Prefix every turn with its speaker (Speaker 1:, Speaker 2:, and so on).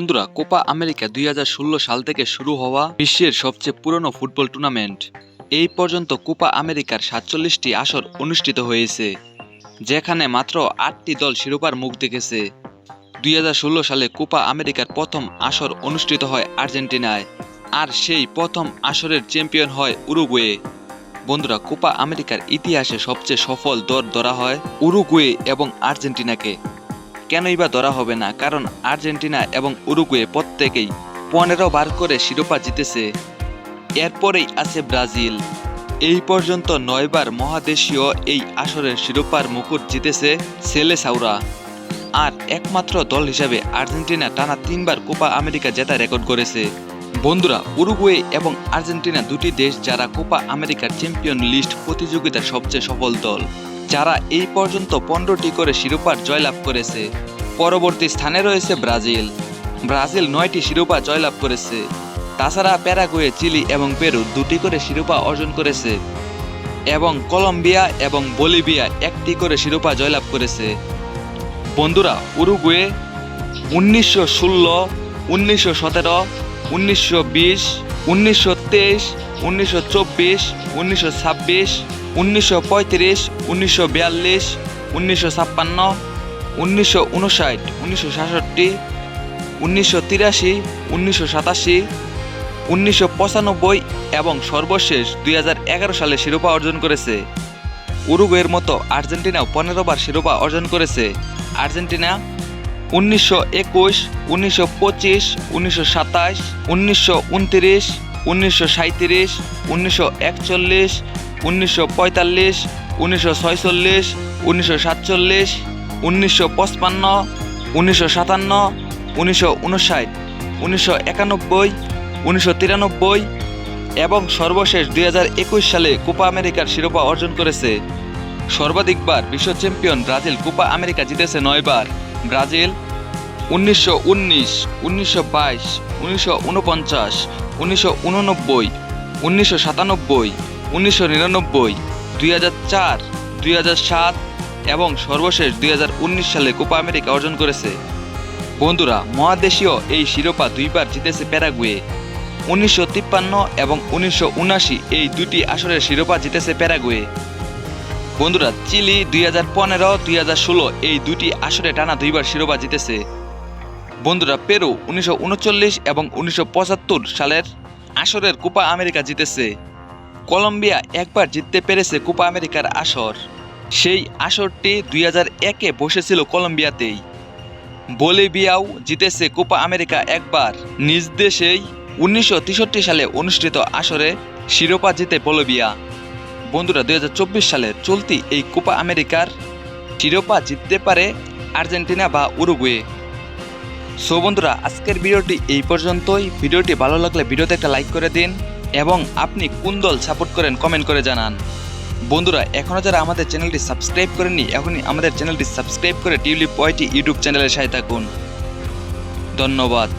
Speaker 1: বন্ধুরা, Copa America দুই হাজার ষোলো সাল থেকে শুরু হওয়া বিশ্বের সবচেয়ে পুরনো ফুটবল টুর্নামেন্ট। এই পর্যন্ত কোপা আমেরিকার সাতচল্লিশটি আসর অনুষ্ঠিত হয়েছে, যেখানে মাত্র আটটি দল শিরোপার মুখ দেখেছে। দুই হাজার ষোলো সালে কোপা আমেরিকার প্রথম আসর অনুষ্ঠিত হয় আর্জেন্টিনায়, আর সেই প্রথম আসরের চ্যাম্পিয়ন হয় উরুগুয়ে। বন্ধুরা, কোপা আমেরিকার ইতিহাসে সবচেয়ে সফল দর ধরা হয় উরুগুয়ে এবং আর্জেন্টিনাকে। কেনই বা ধরা হবে না, কারণ আর্জেন্টিনা এবং উরুগুয়ে প্রত্যেকেই পনেরো বার করে শিরোপা জিতেছে। এরপরেই আছে ব্রাজিল। এই পর্যন্ত নয়বার মহাদেশীয় এই আসরের শিরোপার মুকুট জিতেছে সেলে সাউরা। আর একমাত্র দল হিসাবে আর্জেন্টিনা টানা তিনবার কোপা আমেরিকা জেতা রেকর্ড করেছে। বন্ধুরা, উরুগুয়ে এবং আর্জেন্টিনা দুটি দেশ যারা কোপা আমেরিকার চ্যাম্পিয়ন লিস্ট প্রতিযোগিতার সবচেয়ে সফল দল। যারা এই পর্যন্ত পনেরোটি করে শিরোপার জয়লাভ করেছে। পরবর্তী স্থানে রয়েছে ব্রাজিল। ব্রাজিল নয়টি শিরোপা জয়লাভ করেছে। তাছাড়া প্যারাগুয়ে, চিলি এবং পেরু দুটি করে শিরোপা অর্জন করেছে। এবং কলম্বিয়া এবং বলিভিয়া একটি করে শিরোপা জয়লাভ করেছে। বন্ধুরা, উরুগুয়ে উনিশশো ষোলো, উনিশশো সতেরো, উনিশশো বিশ, উনিশশো তেইশ, উনিশশো চব্বিশ, উনিশশো ছাব্বিশ উনিশশো পঁয়ত্রিশ, উনিশশো বিয়াল্লিশ, উনিশশো ছাপ্পান্ন, উনিশশো উনষাট, উনিশশো সাতষট্টি, উনিশশো তিরাশি, উনিশশো সাতাশি, উনিশশো পঁচানব্বই এবং সর্বশেষ দুই হাজার এগারো সালে শিরোপা অর্জন করেছে। উরুগুয়ের মতো আর্জেন্টিনাও পনেরো বার শিরোপা অর্জন করেছে। আর্জেন্টিনা উনিশশো একুশ, উনিশশো পঁচিশ, উনিশশো সাতাশ, উনিশশো উনত্রিশ, উনিশশো সাঁত্রিশ উনিশশো একচল্লিশ উনিশশো পঁয়তাল্লিশ, উনিশশো ছয়চল্লিশ, উনিশশো সাতচল্লিশ, উনিশশো পঁচপান্ন, উনিশশো সাতান্ন, উনিশশো উনষাট, উনিশশো একানব্বই, উনিশশো তিরানব্বই এবং সর্বশেষ দুই হাজার একুশ সালে কোপা আমেরিকার শিরোপা অর্জন করেছে। সর্বাধিকবার বিশ্ব চ্যাম্পিয়ন ব্রাজিল কোপা আমেরিকা জিতেছে নয়বার। ব্রাজিল উনিশশো উনিশ, উনিশশো বাইশ, উনিশশো উনপঞ্চাশ, উনিশশো উননব্বই, উনিশশো সাতানব্বই উনিশশো নিরানব্বই, দুই হাজার চার, দুই হাজার সাত এবং সর্বশেষ দুই হাজার উনিশ সালে কোপা আমেরিকা অর্জন করেছে। বন্ধুরা, মহাদেশীয় এই শিরোপা দুইবার জিতেছে প্যারাগুয়ে। উনিশশো তিপ্পান্ন এবং উনিশশো উনাশি এই দুটি আসরের শিরোপা জিতেছে প্যারাগুয়ে। বন্ধুরা, চিলি দুই হাজার পনেরো, দুই হাজার ষোলো এই দুটি আসরে টানা দুইবার শিরোপা জিতেছে। বন্ধুরা, পেরু উনিশশো উনচল্লিশ এবং উনিশশো পঁচাত্তর সালের আসরের কোপা আমেরিকা জিতেছে। কলম্বিয়া একবার জিততে পেরেছে কোপা আমেরিকার আসর। সেই আসরটি দুই হাজার একে বসেছিল কলম্বিয়াতেই। বলিভিয়াও জিতেছে কোপা আমেরিকা একবার। নিজ দেশেই উনিশশো তেষট্টি সালে অনুষ্ঠিত আসরে শিরোপা জিতে বলিভিয়া। বন্ধুরা, দুই হাজার চব্বিশ সালে চলতি এই কোপা আমেরিকার শিরোপা জিততে পারে আর্জেন্টিনা বা উরুগুয়ে। সো বন্ধুরা, আজকের ভিডিওটি এই পর্যন্তই। ভিডিওটি ভালো লাগলে ভিডিওতে একটা লাইক করে দিন। এবং আপনি কোন দল সাপোর্ট করেন কমেন্ট করে জানান। বন্ধুরা, এখনও যারা আমাদের চ্যানেলটি সাবস্ক্রাইব করেননি, এখনই আমাদের চ্যানেলটি সাবস্ক্রাইব করে টিউলিপ ওয়াইটি ইউটিউব চ্যানেলের সাথে থাকুন। ধন্যবাদ।